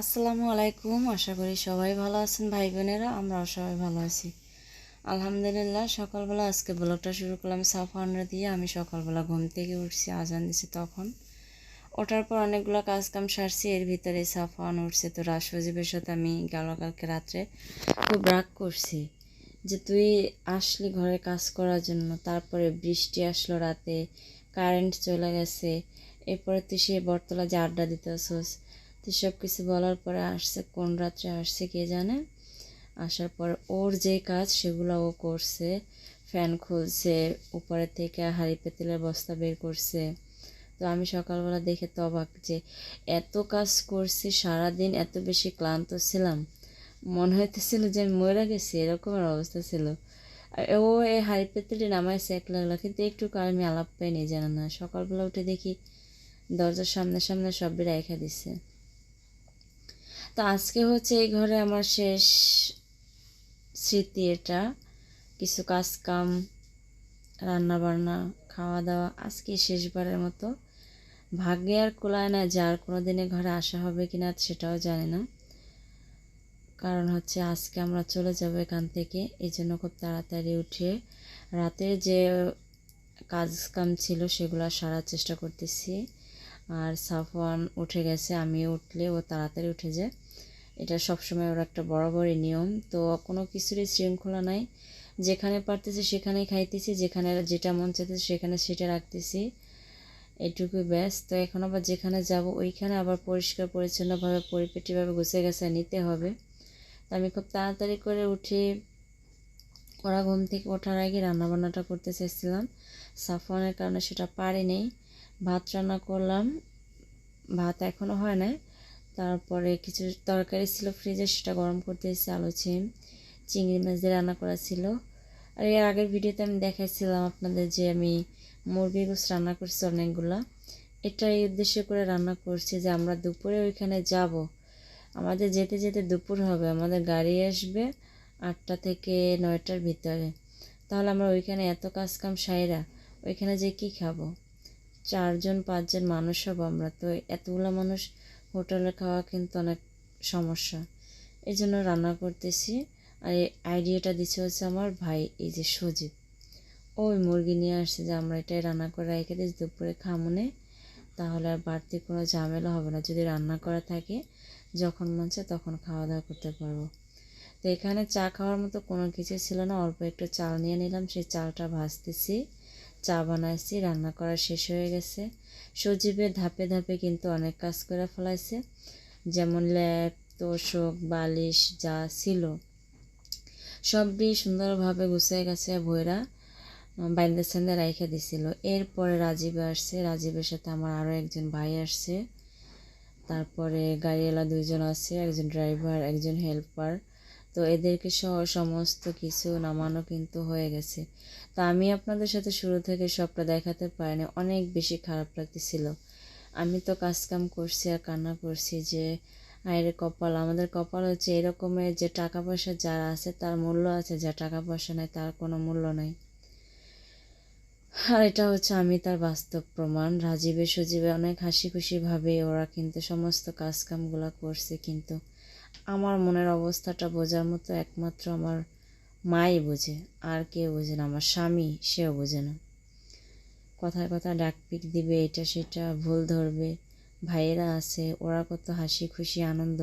আসসালামু আলাইকুম, আশা করি সবাই ভালো আছেন, ভাই বোনেরা, আমরাও সবাই ভালো আছি। আলহামদুলিল্লাহ, সকালবেলা আজকে ব্লগটা শুরু করলাম সাফানরা দিয়ে। আমি সকালবেলা ঘুম থেকে উঠছি, আজান দিছি তখন। ওঠার পর অনেকগুলো কাজ কাম সারছি, এর ভিতরে সাফান উঠছে। তো রাসজীবের সাথে আমি গেল কালকে রাত্রে খুব রাগ করছি যে, তুই আসলি ঘরে কাজ করার জন্য, তারপরে বৃষ্টি আসলো রাতে, কারেন্ট চলে গেছে, এরপরে তুই সে বটতলা যে আড্ডা দিতে তো সব কিছু বলার পরে আসছে, কোন রাত্রে আসছে কে জানে? আসার পর ওর যে কাজ সেগুলো ও করছে। ফ্যান খুলছে, উপরে থেকে হাঁড়ি পেতেলের বস্তা বের করছে। তো আমি সকালবেলা দেখে তো অবাক যে এত কাজ করছি, সারাদিন এত বেশি ক্লান্ত ছিলাম। মনে হইতেছিল যে আমি মরে গেছি, এরকমের অবস্থা ছিল। ও এই হাড়ি পেতেলটি নামাইছে এক লাগল, কিন্তু একটু আমি আলাপ পাইনি জানা না। সকালবেলা উঠে দেখি দরজার সামনে সামনে সব রেখে দিছে। তো আজকে হচ্ছে এই ঘরে আমার শেষ স্মৃতি এটা। কিছু কাজ কাম রান্না বান্না খাওয়া দাওয়া আজকে শেষবারের মতো। ভাগ্যে আর কোলায় না যার কোনো দিনে ঘরে আসা হবে কি না সেটাও জানি না। কারণ হচ্ছে আজকে আমরা চলে যাব এখান থেকে। এই জন্য খুব তাড়াতাড়ি উঠে রাতের যে কাজ কাম ছিল সেগুলো সারার চেষ্টা করতেছি। আর সাফওয়ান উঠে গেছে আমি উঠলে ও তাড়াতাড়ি উঠে যায়। এটা সবসময় ওর একটা বরাবরই নিয়ম। তো কোনো কিছুরই শৃঙ্খলা নাই। যেখানে পারতেছি সেখানেই খাইতেছি, যেখানে যেটা মন চাইতেছে সেখানে সেটা রাখতেছি। এটুকুই ব্যাস। তো এখন আবার যেখানে যাব ওইখানে আবার পরিষ্কার, পরিচ্ছন্নভাবে, পরিপেটিভাবে গুছে গেছে নিতে হবে। তো আমি খুব তাড়াতাড়ি করে উঠে ওরা ঘুম থেকে ওঠার আগে রান্নাবান্নাটা করতে চাইছিলাম। সাফওয়ানের কারণে সেটা পারিনি। ভাত রান্না করলাম। ভাত এখনও হয় নাই। তারপরে কিছু তরকারি ছিল ফ্রিজে সেটা গরম করতে এসেছি আলু, ছিম, চিংড়ি মাছ দিয়ে রান্না করা ছিল। আর এর আগের ভিডিওতে আমি দেখাইছিলাম আপনাদের যে আমি মুরগি গোস রান্না করছি অনেকগুলা। এটা এই উদ্দেশ্য করে রান্না করছি যে আমরা দুপুরে ওইখানে যাব। আমাদের যেতে যেতে দুপুর হবে, আমাদের গাড়ি আসবে আটটা থেকে নয়টার ভিতরে। তাহলে আমরা ওইখানে এত কাজ কাম সাইরা ওইখানে যে কি খাব? চারজন, পাঁচজন মানুষ হব আমরা, তো এতগুলো মানুষ হোটেলে খাওয়া কিন্তু অনেক সমস্যা। এই জন্য রান্না করতেছি। আর এই আইডিয়াটা দিচ্ছে হচ্ছে আমার ভাই, এই যে সজীব। ওই মুরগি নিয়ে আসছে যে, আমরা এটাই রান্না করে রেখে দিই দুপুরে খামনে তাহলে আর বাড়তি কোনো ঝামেলা হবে না। যদি রান্না করা থাকে, যখন মন চায় তখন খাওয়া দাওয়া করতে পারব। তো এখানে চা খাওয়ার মতো কোনো কিছু ছিল না। অল্প একটু চাল নিয়ে নিলাম। সেই চালটা ভাজতেছি। চা বানাইছি, রান্না করা শেষ হয়ে গেছে। সজীবের ধাপে ধাপে কিন্তু অনেক কাজ করে ফেলাইছে। যেমন ল্যাপ তোষক, বালিশ যা ছিল। সবই সুন্দরভাবে গুছিয়ে গেছে ভৈরা বাইন্দে সেন্দে রাইখে দিছিল। এরপরে রাজীব আসছে। রাজীবের সাথে আমার আরও একজন ভাই আসছে। তারপরে গাড়িওয়ালা দুইজন আছে, একজন ড্রাইভার, একজন হেল্পার। তো এদেরকে সহ সমস্ত কিছু নামানো কিন্তু হয়ে গেছে। তা আমি আপনাদের সাথে শুরু থেকে সবটা দেখাতে পারিনি, অনেক বেশি খারাপ লাগতেছিল। আমি তো কাজকাম করছি আর কান্না করছি যে আয়ের কপাল, আমাদের কপাল হচ্ছে এরকমের যে টাকা পয়সা যারা আছে তার মূল্য আছে, যা টাকা পয়সা নাই তার কোনো মূল্য নাই। আর এটা হচ্ছে আমি তার বাস্তব প্রমাণ। রাজীবে সজীবে অনেক হাসি খুশিভাবে ওরা কিন্তু সমস্ত কাজকামগুলো করছে কিন্তু। আমার মনের অবস্থাটা বোঝার মতো একমাত্র আমার মাই বোঝে, আর কেউ বোঝে না, আমার স্বামী সেও বোঝে না। কথায় কথা ডাকপিক দিবে, এটা সেটা, ভুল ধরবে, ভাইয়েরা আছে, ওরা কত হাসি খুশি, আনন্দ,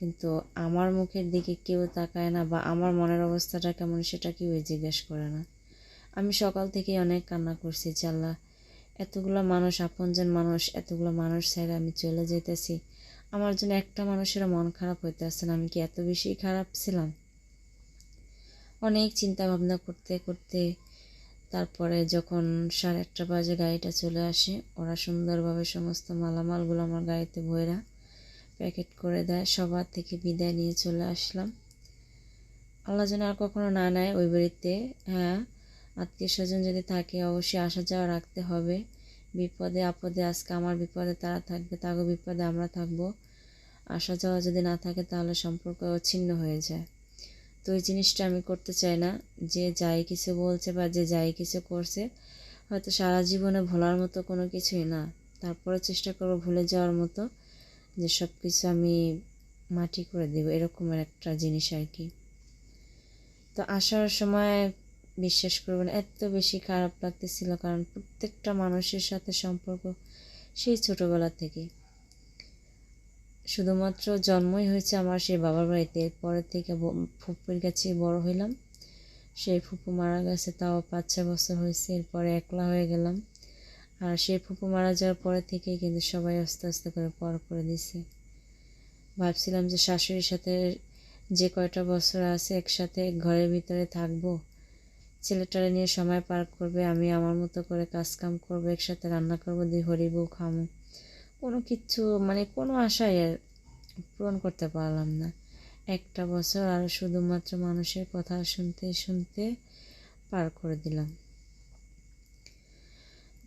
কিন্তু আমার মুখের দিকে কেউ তাকায় না বা আমার মনের অবস্থাটা কেমন সেটা কেউ জিজ্ঞেস করে না। আমি সকাল থেকে অনেক কান্না করছি চাল্লা এতগুলো মানুষ, আপনজন মানুষ, এতগুলো মানুষ ছেড়ে আমি চলে যেতেছি আমার জন্য একটা মানুষেরও মন খারাপ হইতে আসছে আমি কি এত বেশি খারাপ ছিলাম? অনেক চিন্তা ভাবনা করতে করতে তারপরে যখন সাড়ে আটটা বাজে গাড়িটা চলে আসে, ওরা সুন্দরভাবে সমস্ত মালামালগুলো আমার গাড়িতে বইরা প্যাকেট করে দেয়। সবার থেকে বিদায় নিয়ে চলে আসলাম। আল্লাহ যেন আর কখনো না নেয় ওই বাড়িতে। হ্যাঁ আত্মীয় স্বজন যদি থাকে, অবশ্যই আসা যাওয়া রাখতে হবে। বিপদে আপদে আজকে আমার বিপদে তারা থাকবে, তাগো বিপদে আমরা থাকব। আসা যাওয়া যদি না থাকে তাহলে সম্পর্ক ছিন্ন হয়ে যায়। তো এই জিনিসটা আমি করতে চাই না। যে যাই কিছু বলছে বা যে যাই কিছু করছে, হয়তো সারা জীবনে ভোলার মতো কোনো কিছুই না। তারপরে চেষ্টা করব ভুলে যাওয়ার মতো যে সব কিছু আমি মাটি করে দেবো, এরকমের একটা জিনিস আর কি। তো আসার সময় বিশ্বাস করবেন এত বেশি খারাপ লাগতেছিল কারণ প্রত্যেকটা মানুষের সাথে সম্পর্ক সেই ছোটোবেলা থেকে। শুধুমাত্র জন্মই হয়েছে আমার সেই বাবার বাড়িতে। এরপরের থেকে ফুপুর কাছে বড় হইলাম। সেই ফুপু মারা গেছে তাও পাঁচ ছয় বছর হয়েছে, এরপরে একলা হয়ে গেলাম। আর সেই ফুপু মারা যাওয়ার পরে থেকেই কিন্তু সবাই আস্তে আস্তে করে পর করে দিছে। ভাবছিলাম যে শাশুড়ির সাথে যে কয়টা বছর আছে একসাথে ঘরের ভিতরে থাকব। ছেলেটারে নিয়ে সময় পার করবে, আমি আমার মতো করে কাজকাম করব, একসাথে রান্না করব দিয়ে হরিবো খামো। কোনো কিছু মানে কোনো আর পূরণ করতে পারলাম না। একটা বছর আর শুধুমাত্র মানুষের কথা শুনতে শুনতে পার করে দিলাম।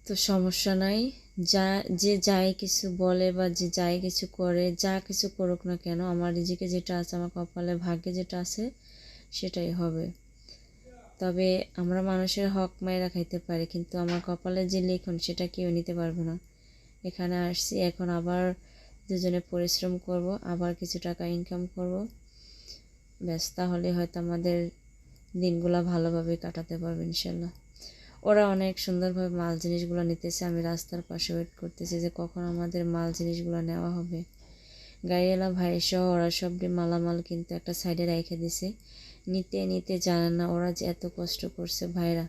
তো সমস্যা নাই। যা, যে যাই কিছু বলে বা যে যাই কিছু করে, যা কিছু করুক না কেন, আমার নিজেকে যেটা আছে, আমার কপালে ভাগ্যে যেটা আছে, সেটাই হবে। তবে আমরা মানুষের হক মায়েরা খাইতে পারি, কিন্তু আমার কপালে যে লিখন, সেটা কেউ নিতে পারবে না। এখানে আসছি। এখন আবার দুজনে পরিশ্রম করব, আবার কিছু টাকা ইনকাম করব। ব্যাস, তাহলে হয়তো আমাদের দিনগুলো ভালোভাবে কাটাতে পারব ইনশাল্লাহ। ওরা অনেক সুন্দরভাবে মাল জিনিসগুলো নিতেছে, আমি রাস্তার পাশে ওয়েট করতেছি যে কখন আমাদের মাল জিনিসগুলো নেওয়া হবে। গাড়িওয়ালা ভাই সহ ওরা সব মালামাল কিন্তু একটা সাইডে রেখে দিছে। নিতে নিতে জানে না ওরা যে এত কষ্ট করছে ভাইরা।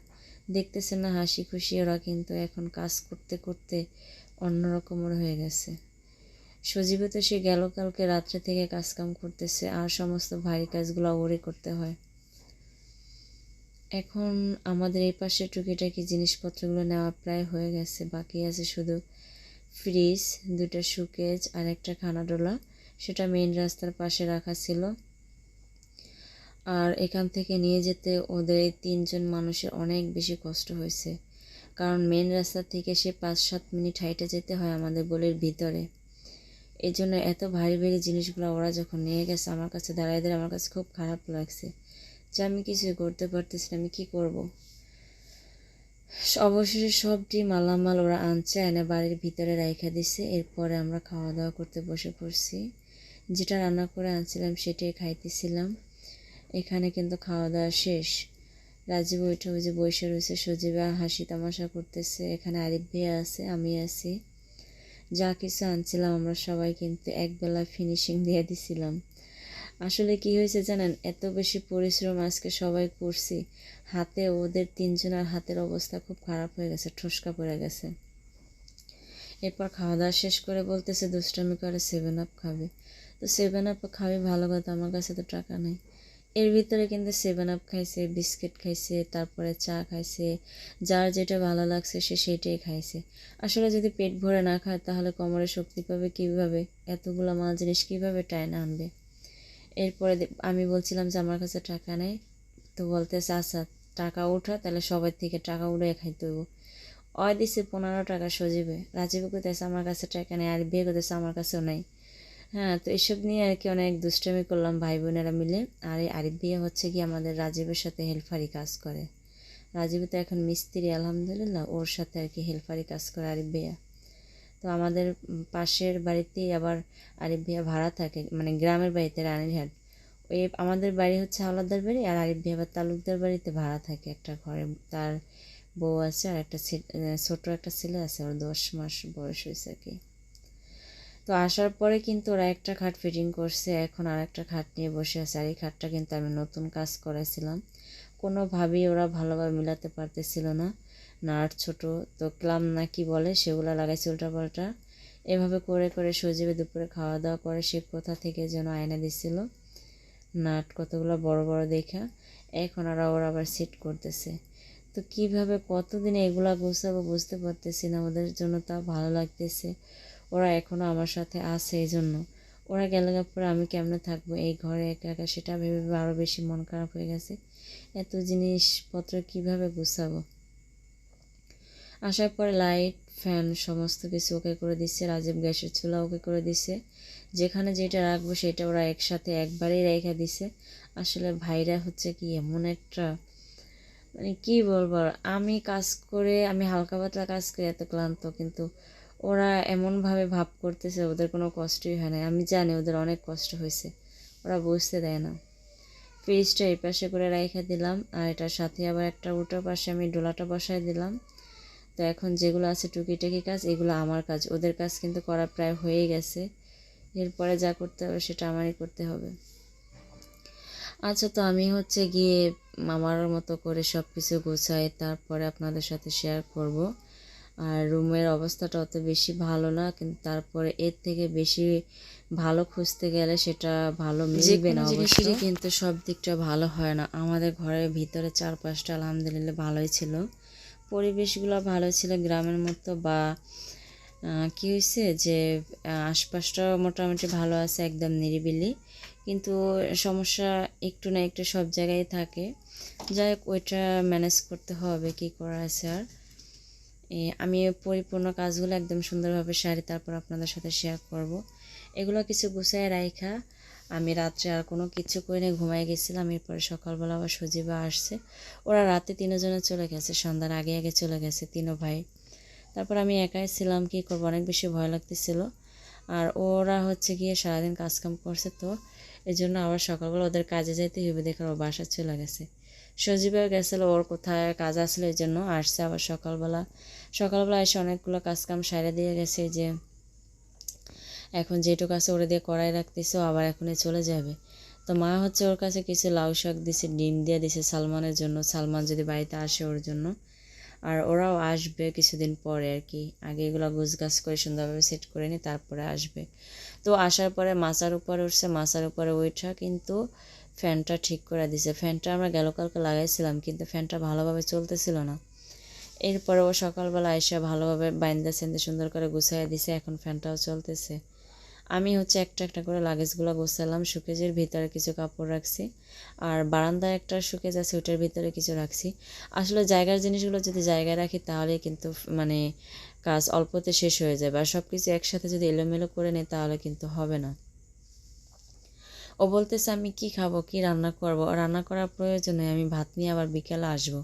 দেখতেছে না হাসি খুশি ওরা কিন্তু এখন কাজ করতে করতে অন্যরকমের হয়ে গেছে। সজীবে তো সে গেল কালকে রাত্রে থেকে কাজকাম করতেছে, আর সমস্ত ভারী কাজগুলো ওরে করতে হয়। এখন আমাদের এই পাশে টুকিটাকি জিনিসপত্রগুলো নেওয়া প্রায় হয়ে গেছে, বাকি আছে শুধু ফ্রিজ দুটা সুকেজ আর একটা খানাডোলা সেটা মেইন রাস্তার পাশে রাখা ছিল। আর এখান থেকে নিয়ে যেতে ওদের এই তিনজন মানুষের অনেক বেশি কষ্ট হয়েছে। কারণ মেন রাস্তা থেকে সে পাঁচ সাত মিনিট হাইটে যেতে হয় আমাদের গলির ভিতরে। এই জন্য এত ভারী ভারী জিনিসগুলো ওরা যখন নিয়ে গেছে আমার কাছে, দাঁড়ায় দাঁড়িয়ে আমার কাছে খুব খারাপ লাগছে যে আমি কিছুই করতে পারতেছি না, আমি কী করব। অবশেষে সবটি মালামাল ওরা আনছে, এনে বাড়ির ভিতরে রাইখা দিছে, এরপরে আমরা খাওয়া দাওয়া করতে বসে পড়ছি। যেটা রান্না করে আনছিলাম সেটাই খাইতেছিলাম। এখানে কিন্তু খাওয়া দাওয়া শেষ। রাজীব ওইটা ওই যে বসে রয়েছে, সজীবা, হাসি তামাশা করতেছে, এখানে আরিফ ভাইয়া আছে, আমি আছি। যা কিছু আনছিলাম আমরা সবাই কিন্তু একবেলা ফিনিশিং দিয়ে দিছিলাম। আসলে কি হয়েছে জানেন, এত বেশি পরিশ্রম আজকে সবাই করছি, হাতে ওদের তিনজনের হাতের অবস্থা খুব খারাপ হয়ে গেছে, ঠসকা পড়ে গেছে। এরপর খাওয়া দাওয়া শেষ করে বলতেছে, দুষ্টামি করে সেভেন আপ খাবে। তো সেভেন আপ খাবে ভালো কথা, আমার কাছে তো টাকা নেই। এর ভিতরে কিন্তু সেভেন আপ খাইছে, বিস্কিট খাইছে, তারপরে চা খাইছে, যার যেটা ভালো লাগছে সে সেটাই খাইছে। আসলে যদি পেট ভরে না খায়, তাহলে কোমরে শক্তি পাবে কীভাবে? এতগুলো মাল জিনিস কীভাবে টাইনে আনবে? এরপরে আমি বলছিলাম যে আমার কাছে টাকা নেই, তো বলতেছে আচ্ছা টাকা উঠা, তাহলে সবার থেকে টাকা উঠে খাইতে হইব। অয় দিছে পনেরো টাকা সজিবে। রাজীব করতেছে আমার কাছে টাকা নেই। আর বিয়ে করতেছে আমার কাছেও নেই। হ্যাঁ তো এসব নিয়ে আর কি অনেক দুষ্টামি করলাম ভাই বোনেরা মিলে। আর এই আরিফ বিয়ে হচ্ছে কি আমাদের রাজীবের সাথে হেল্পারি কাজ করে। রাজীব তো এখন মিস্ত্রি, আলহামদুলিল্লাহ। ওর সাথে আর কি হেল্পারি কাজ করে আরিফ বিয়া তো আমাদের পাশের বাড়িতেই আবার আরিফ ভাইয়া ভাড়া থাকে মানে গ্রামের বাড়িতে, রানীরহাট। ওই আমাদের বাড়ি হচ্ছে হাওলাদার বাড়ি, আর আরিফ ভাই আবার তালুকদার বাড়িতে ভাড়া থাকে একটা ঘরে। তার বউ আছে আর একটা ছোট একটা ছেলে আছে, ওর দশ মাস বয়স হয়েছে আর কি। তো আসার পরে কিন্তু ওরা একটা খাট ফিটিং করছে, এখন আর একটা খাট নিয়ে বসে আছে। আর এই খাটটা কিন্তু আমি নতুন কাজ করেছিলাম কোনোভাবেই ওরা ভালোভাবে মিলাতে পারতেছিল না। নাট ছোট, তো ক্লাম না কি বলে, সেগুলো লাগাইছে উল্টাপাল্টা। এভাবে করে করে সজীবে দুপুরে খাওয়া দাওয়া করে, সে কোথা থেকে যেন আয়না দিছিল। নাট কতগুলো বড় বড় দেখা, এখন ওরা ওরা আবার সেট করতেছে। তো কীভাবে কতদিন এগুলা গোছাবো বুঝতে পারতেছি না, ওদের জন্য তা ভালো লাগতেছে। ওরা এখনও আমার সাথে আছে এই জন্য ওরা গেলে পরে আমি কেমনে থাকব? এই ঘরে একা একা সেটা ভেবে আরও বেশি মন খারাপ হয়ে গেছে। এত জিনিসপত্র কীভাবে গুছাবো? আসার পরে লাইট, ফ্যান সমস্ত কিছু ওকে করে দিচ্ছে, রাজীব গ্যাসের চুলা ওকে করে দিছে যেখানে যেটা রাখব সেটা ওরা একসাথে একবারেই রেখে দিছে আসলে ভাইরা হচ্ছে কি এমন একটা মানে কি বলব আমি কাজ করে, আমি হালকা পাতলা কাজ করি এত ক্লান্ত, কিন্তু ওরা এমনভাবে ভাব করতেছে, ওদের কোনো কষ্টই হয় না আমি জানি ওদের অনেক কষ্ট হয়েছে, ওরা বুঝতে দেয় না। ফ্রিজটা এই পাশে করে রেখে দিলাম, আর এটার সাথে আবার একটা উল্টো পাশে আমি ডোলাটা বসায় দিলাম। তো এখন যেগুলো আছে টুকিটাকি কাজ, এগুলো আমার কাজ, ওদের কাজ কিন্তু করা প্রায় হয়ে গেছে। এরপরে যা করতে হবে সেটা আমারই করতে হবে। আচ্ছা তো আমি হচ্ছে গিয়ে আমার মতো করে সব কিছু গোছাই, তারপরে আপনাদের সাথে শেয়ার করব। আর রুমের অবস্থাটা অত বেশি ভালো না কিন্তু তারপরে এর থেকে বেশি ভালো খুঁজতে গেলে সেটা ভালো মিলবে না জিনিসেরই কিন্তু সব দিকটা ভালো হয় না। আমাদের ঘরের ভিতরে চারপাশটা আলহামদুলিল্লাহ ভালোই ছিল। পরিবেশগুলো ভালো ছিল গ্রামের মতো বা কি হয়েছে যে আহ, আশপাশটা মোটামুটি ভালো আছে একদম নিরিবিলি। কিন্তু সমস্যা একটু না একটু সব জায়গায় থাকে। যাই হোক ওইটা ম্যানেজ করতে হবে কি করা আছে আর। আমি পরিপূর্ণ কাজগুলো একদম সুন্দরভাবে সারি, তারপর আপনাদের সাথে শেয়ার করব। এগুলো কিছু গুছায় রাইখা। আমি রাত্রে আর কোনো কিছু করে ঘুমাই গেছিলাম। এরপরে সকালবেলা আবার সজীবা আসছে। ওরা রাতে তিনজনে চলে গেছে, সন্ধ্যার আগে আগে চলে গেছে তিনও ভাই। তারপর আমি একাই ছিলাম, কি করব? অনেক বেশি ভয় লাগতেছিল। আর ওরা হচ্ছে গিয়ে সারাদিন কাজকাম করছে তো। এই জন্য আবার সকালবেলা ওদের কাজে যাইতে হবে দেখে ও বাসা চলে গেছে। সজীবেও গেছিল, ওর কোথায় কাজ আসলে এই জন্য আসছে আবার সকালবেলা। সকালবেলা এসে অনেকগুলো কাজকাম সাইডে দিয়ে গেছে যে, এখন যেটুকু আছে ওরা দিয়ে কড়াই রাখতেছে, ও আবার এখনই চলে যাবে। তো মা হচ্ছে ওর কাছে কিছু লাউ শাক দিছে, ডিম দিয়ে দিছে সালমানের জন্য, সালমান যদি বাড়িতে আসে ওর জন্য। আর ওরাও আসবে কিছুদিন পরে আর কি। আগে এগুলো গাছ করে সুন্দরভাবে সেট করে নি তারপরে আসবে। তো আসার পরে মাচার উপরে উঠছে, মাচার উপরে ওইটা কিন্তু ফ্যানটা ঠিক করে দিছে। ফ্যানটা আমরা গেল কালকে লাগাইছিলাম, কিন্তু ফ্যানটা ভালোভাবে চলতেছিল না। এরপরে ও সকালবেলা এসে ভালোভাবে বাইন্দা সেন্দে সুন্দর করে গুছাই দিছে, এখন ফ্যানটাও চলতেছে। আমি হচ্ছে একটা একটা করে লাগেজগুলো গোছালাম সুকেজের ভিতরে কিছু কাপড় রাখছি, আর বারান্দায় একটা সুকেজ আছে ওটার ভিতরে কিছু রাখছি। আসলে জায়গার জিনিসগুলো যদি জায়গায় রাখি তাহলে কিন্তু মানে কাজ অল্পতে শেষ হয়ে যাবে, আর সব কিছু একসাথে যদি এলোমেলো করে নেই তাহলে কিন্তু হবে না। ও বলতেছে, আমি কি খাব, কি রান্না করব? রান্না করার প্রয়োজনে আমি ভাত নিয়ে আবার বিকেলে আসব।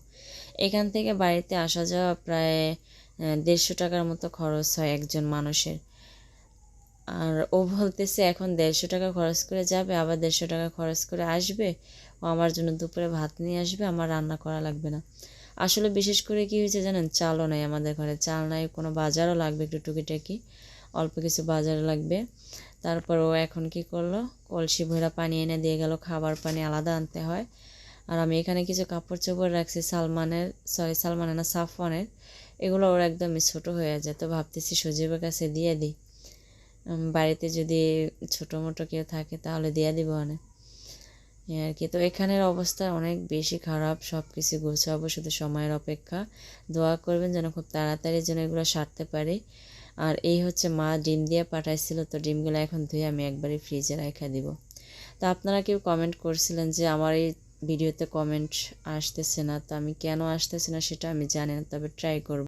এখান থেকে বাড়িতে আসা যাওয়া প্রায় দেড়শো টাকার মতো খরচ হয় একজন মানুষের। আর ও বলতেছে, এখন দেড়শো টাকা খরচ করে যাবে, আবার দেড়শো টাকা খরচ করে আসবে। ও আমার জন্য দুপুরে ভাত নিয়ে আসবে, আমার রান্না করা লাগবে না। আসলে বিশেষ করে কি হয়েছে জানেন, চালও নাই আমাদের ঘরে। চাল নাই, কোনো বাজারও লাগবে একটু টুকিটাকি, অল্প কিছু বাজার লাগবে। তারপর ও এখন কি করল, কলসি ভরা পানি এনে দিয়ে গেল, খাবার পানি আলাদা আনতে হয়। আর আমি এখানে কিছু কাপড় চোপড় রাখছি, সালমানের, সরি, সালমানের না, সাফওয়ানের। এগুলো ওর একদমই ছোটো হয়ে যায়, তো ভাবতেছি সজীবের কাছে দিয়ে দিই। বাড়িতে যদি ছোটো মোটো কেউ থাকে তাহলে দিয়ে দিব অনেক। আর কি। তো এখানের অবস্থা অনেক বেশি খারাপ সব কিছু গোছাবো শুধু সময়ের অপেক্ষা। দোয়া করবেন যেন খুব তাড়াতাড়ি যেন এগুলো সারতে পারি। আর এই হচ্ছে মা ডিম দিয়ে পাঠাইছিল, তো ডিমগুলো এখন ধুয়ে আমি একবারই ফ্রিজে রেখে দিব। তো আপনারা কেউ কমেন্ট করছিলেন যে আমার এই ভিডিওতে কমেন্ট আসতেছে না, তো আমি কেন আসতেছে না সেটা আমি জানি না, তবে ট্রাই করব।